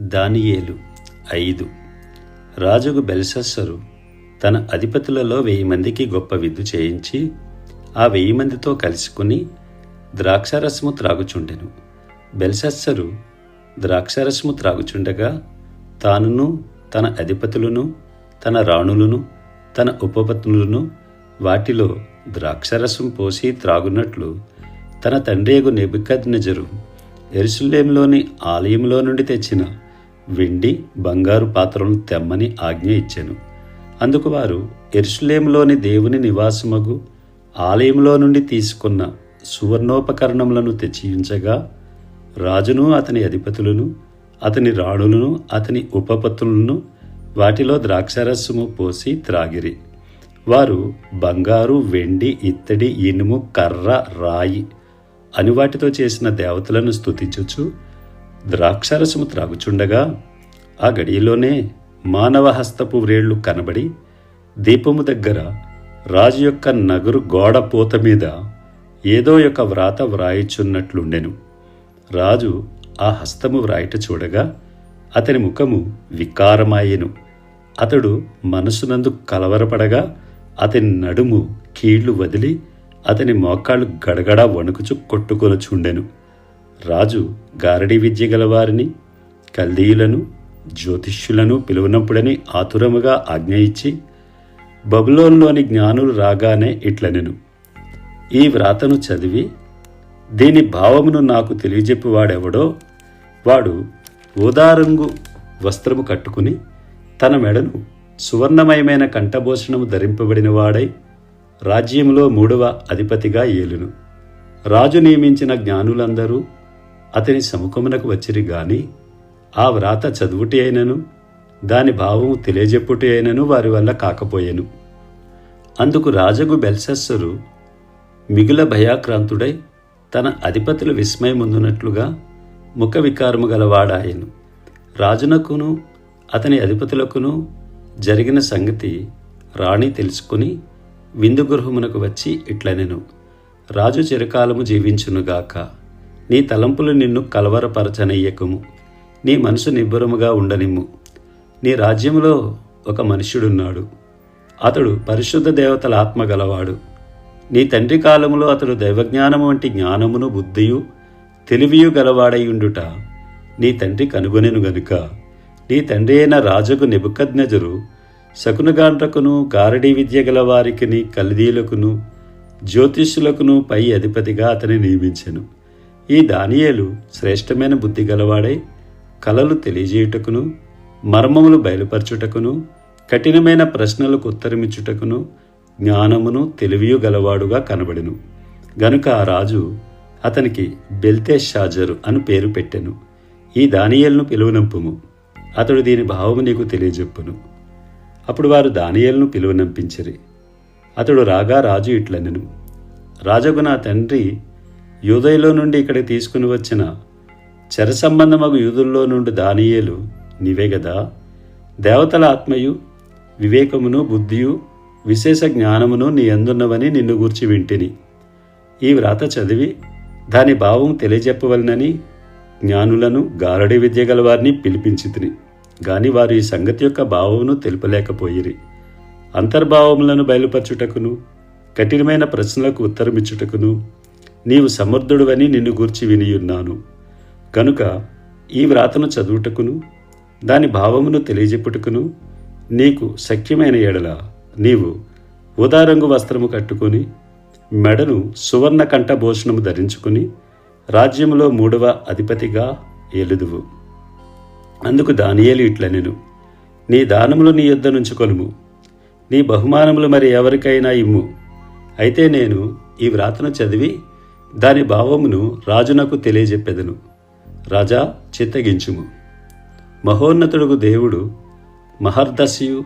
దానియేలు ఐదు. రాజుకు బెల్సస్సరు తన అధిపతులలో వెయ్యి మందికి గొప్ప విందు చేయించి ఆ వెయ్యి మందితో కలుసుకుని ద్రాక్షారసము త్రాగుచుండెను. బెల్సస్సరు ద్రాక్షారసము త్రాగుచుండగా తానును తన అధిపతులను తన రాణులను తన ఉపపత్నులను వాటిలో ద్రాక్షరసం పోసి త్రాగున్నట్లు తన తండ్రియగు నెబుకద్నెజరు ఎరుసలేంలోని ఆలయంలో నుండి తెచ్చిన వెండి బంగారు పాత్రలను తెమ్మని ఆజ్ఞ ఇచ్చాను. అందుకు వారు ఎరుసలేంలోని దేవుని నివాసమగు ఆలయంలో నుండి తీసుకున్న సువర్ణోపకరణములను తెచ్చియుంచగా రాజును అతని అధిపతులను అతని రాణులను అతని ఉపపత్తులను వాటిలో ద్రాక్షరసము పోసి త్రాగిరి. వారు బంగారు వెండి ఇత్తడి ఇనుము కర్ర రాయి అని వాటితో చేసిన దేవతలను స్థుతించుచు ద్రాక్షరసము త్రాగుచుండగా ఆ గడియలోనే మానవ హస్తపు వ్రేళ్ళు కనబడి దీపము దగ్గర రాజు యొక్క నగరు గోడ పూత మీద ఏదో యొక్క వ్రాత వ్రాయిచున్నట్లుండెను. రాజు ఆ హస్తము వ్రాయిట చూడగా అతని ముఖము వికారమాయెను. అతడు మనసునందు కలవరపడగా అతని నడుము కీళ్ళు వదిలి అతని మోకాళ్ళు గడగడ వణుకుచు కొట్టుకొనుచుండెను. రాజు గారడి విద్య గలవారిని కల్దీయులను జ్యోతిష్యులను పిలువనప్పుడని ఆతురముగా ఆజ్ఞ ఇచ్చి బబులోన్లోని జ్ఞానులు రాగానే ఇట్లనెను. ఈ వ్రాతను చదివి దీని భావమును నాకు తెలియజెప్పువాడెవడో వాడు ఊదారంగు వస్త్రము కట్టుకుని తన మెడను సువర్ణమయమైన కంఠభూషణము ధరింపబడిన వాడై రాజ్యంలో మూడవ అధిపతిగా ఏలును. రాజు నియమించిన జ్ఞానులందరూ అతని సముఖమునకు వచ్చిరి గాని ఆ వ్రాత చదువుటి అయినను దాని భావము తెలియజెప్పుటి అయినను వారి వల్ల కాకపోయెను. అందుకు రాజగు బెల్సస్సరు మిగుల భయాక్రాంతుడై తన అధిపతులు విస్మయముందునట్లుగా ముఖ వికారము గలవాడాయను. రాజునకును అతని అధిపతులకును జరిగిన సంగతి రాణి తెలుసుకుని విందు గృహమునకు వచ్చి ఇట్లనెను. రాజు చిరకాలము జీవించునుగాక. నీ తలంపులు నిన్ను కలవరపరచనయ్యకము నీ మనసు నిబ్బరముగా ఉండనిమ్ము. నీ రాజ్యములో ఒక మనుష్యుడున్నాడు. అతడు పరిశుద్ధ దేవతల ఆత్మ గలవాడు. నీ తండ్రి కాలములో అతడు దైవజ్ఞానము వంటి జ్ఞానమును బుద్ధియు తెలివియు గలవాడైయుండుట నీ తండ్రి కనుగొనెను గనుక. నీ తండ్రి అయిన రాజుకు నిబుకజ్ఞజరు శకునగాండ్రకును గారడీ విద్య గల వారికిని కల్దీలకును జ్యోతిష్యులకును పై అధిపతిగా అతని నియమించెను. ఈ దానియేలు శ్రేష్టమైన బుద్ధి గలవాడై కలలు తెలియజేయుటకును మర్మములు బయలుపరచుటకును కఠినమైన ప్రశ్నలకు ఉత్తరమిచ్చుటకును జ్ఞానమును తెలివియు గలవాడుగా కనబడెను. గనుక ఆ రాజు అతనికి బెల్తేషాజరు అని పేరు పెట్టెను. ఈ దానియేలును పిలువనంపుము. అతడు దీని భావము నీకు తెలియజెప్పును. అప్పుడు వారు దానియేలును పిలువనంపించిరి. అతడు రాగా రాజు ఇట్లనెను. రాజగు నా తండ్రి యూదయలో నుండి ఇక్కడికి తీసుకుని వచ్చిన చెర సంబంధమగు యూదుల్లో నుండి దానియేలు నీవే గదా? దేవతల ఆత్మయు వివేకమును బుద్ధియు విశేష జ్ఞానమును నీ అందున్నవని నిన్ను గూర్చి వింటిని. ఈ వ్రాత చదివి దాని భావం తెలియజెప్పవలనని జ్ఞానులను గారడి విద్య గలవారిని పిలిపించితిని. గాని వారు ఈ సంగతి యొక్క భావమును తెలుపలేకపోయిరి. అంతర్భావములను బయలుపరచుటకును కఠినమైన ప్రశ్నలకు ఉత్తరమిచ్చుటకును నీవు సమర్థుడువని నిన్ను గూర్చి వినియున్నాను. కనుక ఈ వ్రాతను చదువుటకును దాని భావమును తెలియజెప్పుటకును నీకు శక్యమైన ఎడల నీవు ఉదారంగు వస్త్రము కట్టుకొని మెడను సువర్ణ కంఠభూషణము ధరించుకుని రాజ్యములో మూడవ అధిపతిగా ఎలుదువు. అందుకు దానియేలు ఇట్లనెను నీ దానములు నీ యొద్ద నుంచుకొనుము నీ బహుమానములు మరి ఎవరికైనా ఇమ్ము. అయితే నేను ఈ వ్రాతను చదివి దాని భావమును రాజునకు తెలియజెప్పెదను. రాజా చిత్తగించుము. మహోన్నతుడుగు దేవుడు మహర్దశయు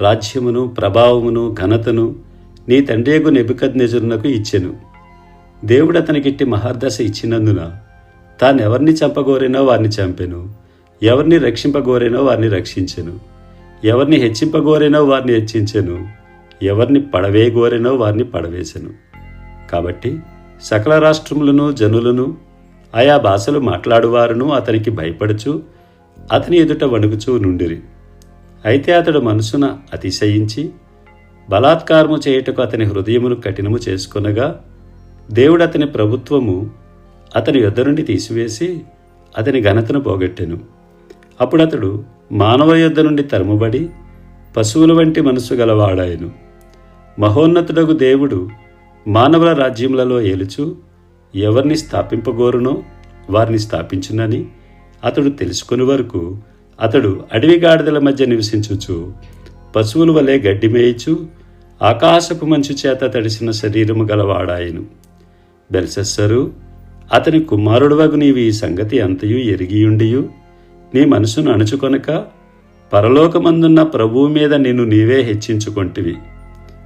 రాజ్యమును ప్రభావమును ఘనతను నీ తండ్రియగు నెబుకద్నెజరునకు ఇచ్చెను. దేవుడు అతనికిట్టి మహర్దశ ఇచ్చినందున తానెవరిని చంపగోరేనో వారిని చంపెను. ఎవరిని రక్షింపగోరేనో వారిని రక్షించెను. ఎవరిని హెచ్చింపగోరేనో వారిని హెచ్చించెను. ఎవరిని పడవేయగోరేనో వారిని పడవేశను కాబట్టి సకల రాష్ట్రములను జనులను ఆయా భాషలు మాట్లాడువారును అతనికి భయపడుచు అతని ఎదుట వణుకుచూ నుండిరి. అయితే అతడు మనసున అతిశయించి బలాత్కారము చేయుటకు అతని హృదయమును కఠినము చేసుకొనగా దేవుడు అతని ప్రభుత్వము అతని యొద్ద నుండి తీసివేసి అతని ఘనతను పోగొట్టెను. అప్పుడు అతడు మానవ యొద్ద నుండి తరుముబడి పశువుల వంటి మనసు గలవాడాయను మహోన్నతుడగు దేవుడు మానవుల రాజ్యములలో ఏలుచు ఎవరిని స్థాపింపగోరునో వారిని స్థాపించునని అతడు తెలుసుకుని వరకు అతడు అడవి గాడిదల మధ్య నివసించుచు పశువుల వలె గడ్డి మేయచు ఆకాశపు మంచు చేత తడిసిన శరీరము గలవాడాయను బెల్సెస్సరు అతని కుమారుడువగు నీవు ఈ సంగతి అంతయు ఎరిగియుండియు నీ మనసును అణుచుకొనక పరలోకమందున్న ప్రభువు మీద నిన్ను నీవే హెచ్చించుకొంటివి.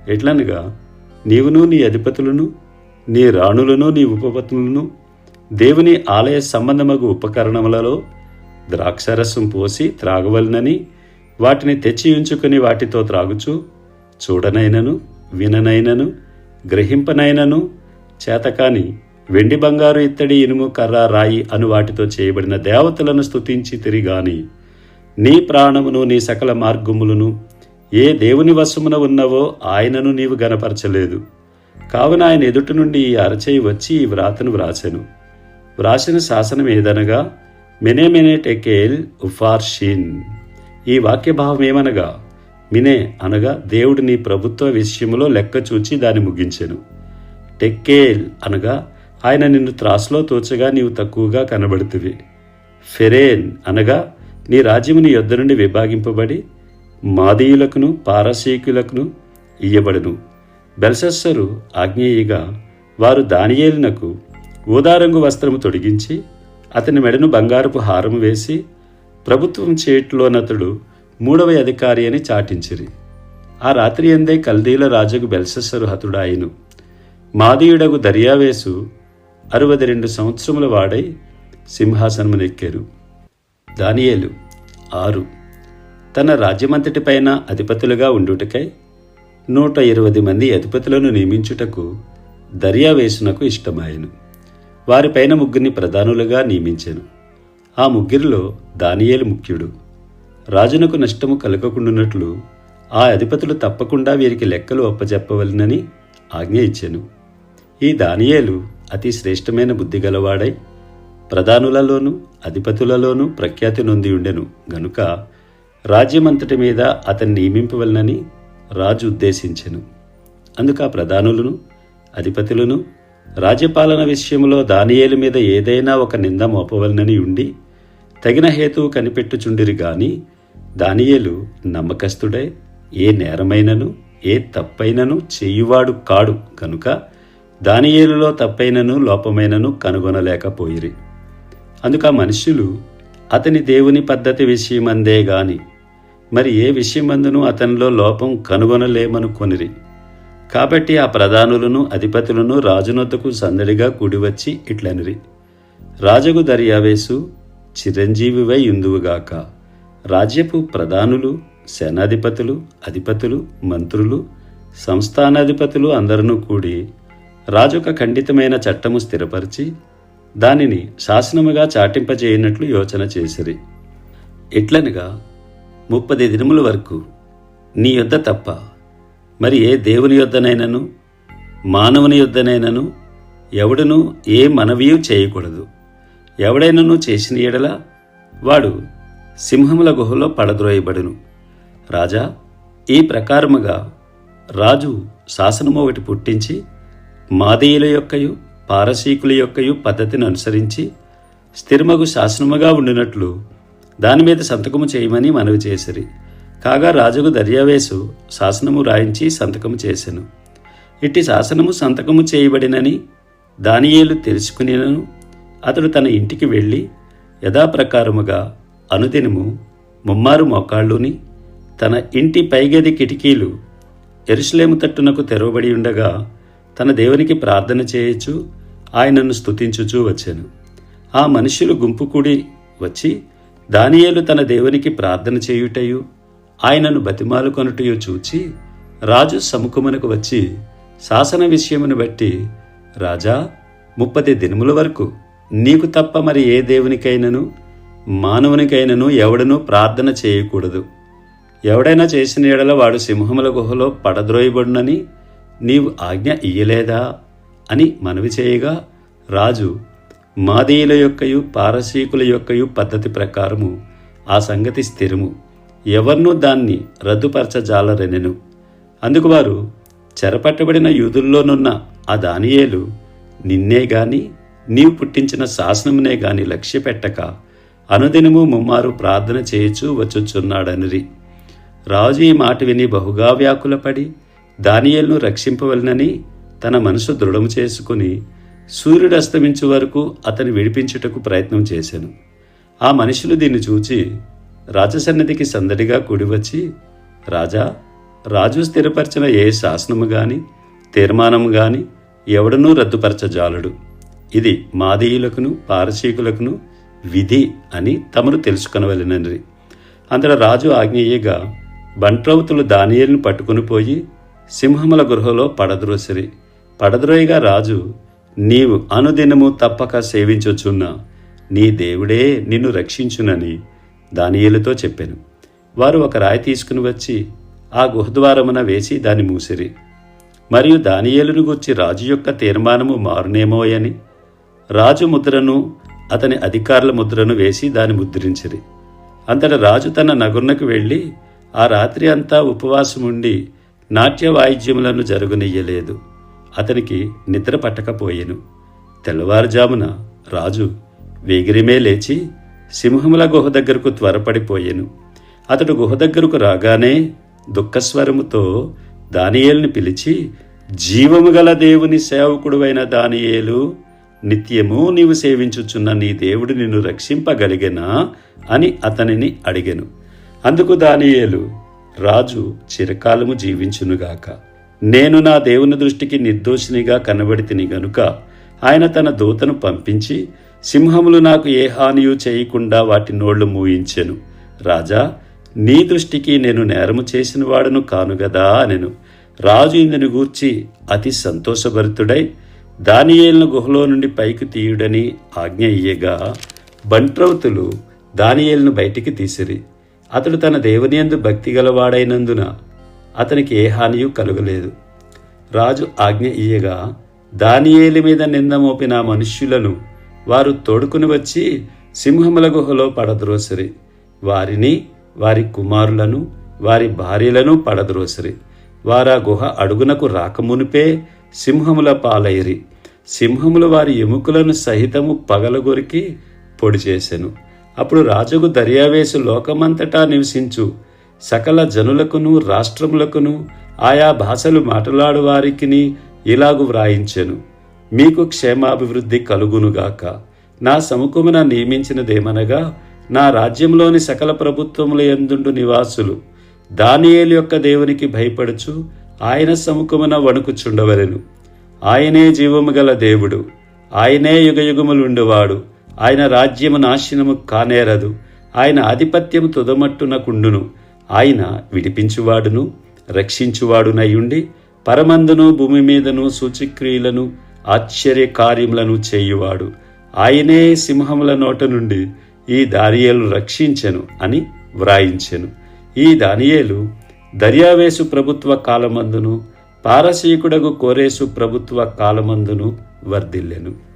ఎట్లనగా నీవును నీ అధిపతులను నీ రాణులను నీ ఉపపత్నులను దేవుని ఆలయ సంబంధమగు ఉపకరణములలో ద్రాక్షరసం పోసి త్రాగవలనని వాటిని తెచ్చి ఉంచుకుని వాటితో త్రాగుచు చూడనైనను విననైనను గ్రహింపనైనను చేతకాని వెండి బంగారు ఇత్తడి ఇనుము కర్ర రాయి అను వాటితో చేయబడిన దేవతలను స్తుతించి తిరిగాని నీ ప్రాణమును నీ సకల మార్గములను ఏ దేవుని వశమున ఉన్నవో ఆయనను నీవు గనపరచలేదు కావున ఆయన ఎదుటి నుండి ఈ అరచేయి వచ్చి ఈ వ్రాతను వ్రాసెను. వ్రాసిన శాసనం ఏదనగా మెనే మెనే టెకేల్ ఉఫార్షిన్ ఈ వాక్యభావం ఏమనగా మినే అనగా దేవుడు నీ ప్రభుత్వ విషయంలో లెక్క చూచి దాన్ని ముగించెను. టెక్కేల్ అనగా ఆయన నిన్ను త్రాసులో తోచగా నీవు తక్కువగా కనబడుతువి. ఫెరేన్ అనగా నీ రాజ్యము నీ యొద్ద నుండి విభాగింపబడి మాదీయులకును పారసీకులకును ఇయ్యబడును. బెల్సస్సరు ఆజ్ఞేయిగా వారు దానియేలునకు ఊదారంగు వస్త్రము తొడిగించి అతని మెడను బంగారపు హారము వేసి ప్రభుత్వం చేట్లోనతడు మూడవ అధికారి అని చాటించిరి. ఆ రాత్రి ఎందే కల్దీల రాజుకు బెల్సస్సరు హతుడాయిను. మాదీయుడగు దర్యావేసు అరవది రెండు సంవత్సరముల వాడై సింహాసనమునెక్కారు. దానియేలు ఆరు. తన రాజ్యమంతటిపైన అధిపతులుగా ఉండుటకై నూట ఇరవై మంది అధిపతులను నియమించుటకు దర్యావేసునకు ఇష్టమాయను. వారిపైన ముగ్గురిని ప్రధానులుగా నియమించెను. ఆ ముగ్గురిలో దానియేలు ముఖ్యుడు. రాజునకు నష్టము కలగకుండానట్లు ఆ అధిపతులు తప్పకుండా వీరికి లెక్కలు అప్పజెప్పవలనని ఆజ్ఞ ఇచ్చాను. ఈ దానియేలు అతి శ్రేష్టమైన బుద్ధి గలవాడై ప్రధానులలోనూ అధిపతులలోనూ ప్రఖ్యాతి నొంది ఉండెను. గనుక రాజ్యమంతటి మీద అతన్ని నియమింపవలనని రాజు ఉద్దేశించెను. అందుక ప్రధానులను అధిపతులను రాజ్యపాలన విషయంలో దానియేలు మీద ఏదైనా ఒక నింద మోపవలనని ఉండి తగిన హేతువు కనిపెట్టుచుండిరి గాని దానియేలు నమ్మకస్తుడై ఏ నేరమైనను ఏ తప్పైనను చేయువాడు కాడు కనుక దానియేలులో తప్పైనను లోపమైనను కనుగొనలేకపోయిరి. అందుక మనుష్యులు అతని దేవుని పద్ధతి విషయమందే గాని మరి ఏ విషయమందునూ అతనిలో లోపం కనుగొనలేమనుకొనిరి కాబట్టి ఆ ప్రధానులను అధిపతులను రాజునొద్దకు సందడిగా కూడివచ్చి ఇట్లనిరి. రాజగు దర్యావేసు చిరంజీవివై ఇందువుగాక రాజ్యపు ప్రధానులు సేనాధిపతులు అధిపతులు మంత్రులు సంస్థానాధిపతులు అందరూ కూడి రాజొక ఖండితమైన చట్టము స్థిరపరిచి దానిని శాసనముగా చాటింపజేయనట్లు యోచన చేసిరి. ఎట్లనగా ముప్పది దినముల వరకు నీ యొద్ద తప్ప మరి ఏ దేవుని యొద్దనైనను మానవుని యొద్దనైనను ఎవడనూ ఏ మనవియు చేయకూడదు. ఎవడైనను చేసిన ఎడల వాడు సింహముల గుహలో పడద్రోయబడును. రాజా ఈ ప్రకారముగా రాజు శాసనము ఒకటి పుట్టించి మాదీయుల యొక్కయు పారసీకుల యొక్కయు పద్ధతిని అనుసరించి స్థిరమగు శాసనముగా ఉండినట్లు దాని మీద సంతకము చేయమని మనవి చేసిరి. కాగా రాజుకు దర్యావేసు శాసనము రాయించి సంతకము చేసెను. ఇట్టి శాసనము సంతకము చేయబడినని దానియేలు తెలుసుకునేను అతడు తన ఇంటికి వెళ్ళి యథాప్రకారముగా అనుదినము ముమ్మారు మోకాళ్ళుని తన ఇంటి పైగది కిటికీలు ఎరుసలేము తట్టునకు తెరవబడి ఉండగా తన దేవునికి ప్రార్థన చేయొచ్చు ఆయనను స్తుతించుచూ వచ్చాను. ఆ మనుషులు గుంపు కూడి వచ్చి దానియేలు తన దేవునికి ప్రార్థన చేయుటయు ఆయనను బతిమాలుకొనుటయు చూచి రాజు సముఖమునకు వచ్చి శాసన విషయమును బట్టి రాజా ముప్పది దినముల వరకు నీకు తప్ప మరి ఏ దేవునికైనను మానవునికైనను ఎవడనూ ప్రార్థన చేయకూడదు. ఎవడైనా చేసిన ఎడల వాడు సింహముల గుహలో పడద్రోయబడునని నీవు ఆజ్ఞ ఇయ్యలేదా అని మనవి చేయగా రాజు మాదీయుల యొక్కయు పారసీకుల యొక్కయు పద్ధతి ప్రకారము ఆ సంగతి స్థిరము. ఎవర్నూ దాన్ని రద్దుపరచజాలరెనెను. అందుకు వారు చెరపట్టబడిన యూదుల్లోనున్న ఆ దానియేలు నిన్నే గాని నీవు పుట్టించిన శాసనమునే గాని లక్ష్యపెట్టక అనుదినము ముమ్మారు ప్రార్థన చేయుచూ వచ్చుచున్నాడనిరి. రాజు ఈ మాట విని బహుగా వ్యాకులపడి దానియేలును రక్షింపవలనని తన మనసు దృఢము చేసుకుని సూర్యుడు అస్తమించే వరకు అతని విడిపించుటకు ప్రయత్నం చేశాను. ఆ మనుషులు దీన్ని చూచి రాజసన్నిధికి సందడిగా కూడివచ్చి రాజా రాజు స్థిరపరిచిన ఏ శాసనము గాని తీర్మానము గాని ఎవడనూ రద్దుపరచజాలడు. ఇది మాదీయులకును పారసీకులకును విధి అని తమరు తెలుసుకొనవలెనని. అంతట రాజు ఆజ్ఞేయగా బంట్రౌతులు దానియేలును పట్టుకుని పోయి సింహముల గృహలో పడద్రోసిరి. పడద్రోయిగా రాజు నీవు అనుదినము తప్పక సేవించొచ్చున్న నీ దేవుడే నిన్ను రక్షించునని దానియేలుతో చెప్పాను. వారు ఒక రాయి తీసుకుని వచ్చి ఆ గుహద్వారమున వేసి దాన్ని మూసిరి. మరియు దానియేలును గుర్చి రాజు యొక్క తీర్మానము మారునేమోయని రాజు ముద్రను అతని అధికారుల ముద్రను వేసి దాన్ని ముద్రించిరి. అంతట రాజు తన నగుర్నకు వెళ్ళి ఆ రాత్రి అంతా ఉపవాసముండి నాట్య వాయిద్యములను జరుగునియ్యలేదు అతనికి నిద్ర పట్టకపోయెను. తెల్లవారుజామున రాజు వేగిరిమే లేచి సింహముల గుహ దగ్గరకు త్వరపడిపోయెను. అతడు గుహ దగ్గరకు రాగానే దుఃఖస్వరముతో దానియేలుని పిలిచి జీవము గల దేవుని సేవకుడువైన దానియేలు నిత్యము నీవు సేవించుచున్న నీ దేవుడు నిన్ను రక్షింపగలిగెనా? అని అతనిని అడిగెను. అందుకు దానియేలు రాజు చిరకాలము జీవించునుగాక. నేను నా దేవుని దృష్టికి నిర్దోషినిగా కనబడితిని గనుక ఆయన తన దూతను పంపించి సింహములు నాకు ఏ హానియు చేయకుండా వాటి నోళ్ళు మూయించెను. రాజా నీ దృష్టికి నేను నేరము చేసిన వాడను కానుగదా అనెను. రాజు ఇందుని గూర్చి అతి సంతోషభరితుడై దానియేలను గుహలో నుండి పైకి తీయుడని ఆజ్ఞ ఇయ్యగా బంట్రౌతులు దానియేలను బయటికి తీసిరి. అతడు తన దేవుని యందు భక్తి గలవాడైనందున అతనికి ఏ హానియు కలుగలేదు. రాజు ఆజ్ఞ ఇయ్యగా దానియేలి మీద నింద మోపిన మనుష్యులను వారు తోడుకుని వచ్చి సింహముల గుహలో పడద్రోసిరి. వారిని వారి కుమారులను వారి భార్యలను పడద్రోసిరి. వారా గుహ అడుగునకు రాకమునిపే సింహముల పాలైరి. సింహములు వారి ఎముకలను సహితము పగలగొరికి పొడి చేసెను. అప్పుడు రాజుకు దర్యావేశు లోకమంతటా నివసించు. సకల జనులకును రాష్ట్రములకును ఆయా భాషలు మాట్లాడు వారికిని ఇలాగు వ్రాయించెను. మీకు క్షేమాభివృద్ధి కలుగునుగాక. నా సముఖమున నియమించినదేమనగా నా రాజ్యంలోని సకల ప్రభుత్వముల ఎందుండు నివాసులు దానియేలు యొక్క దేవునికి భయపడుచు ఆయన సముఖమున వణుకుచుండవలెను. ఆయనే జీవము గల దేవుడు ఆయనే యుగయుగములుండువాడు ఆయన రాజ్యము నాశనము కానేరదు ఆయన ఆధిపత్యము తుదమట్టునకుండును ఆయన విడిపించువాడును రక్షించువాడునయుండి పరమందును భూమి మీదను సూచిక్రియలను ఆశ్చర్య కార్యములను చేయువాడు. ఆయనే సింహముల నోట నుండి ఈ దానియేలు రక్షించెను అని వ్రాయించెను. ఈ దానియేలు దర్యావేసు ప్రభుత్వ కాలమందును పారసీకుడగు కోరేసు ప్రభుత్వ కాలమందును వర్ధిల్లెను.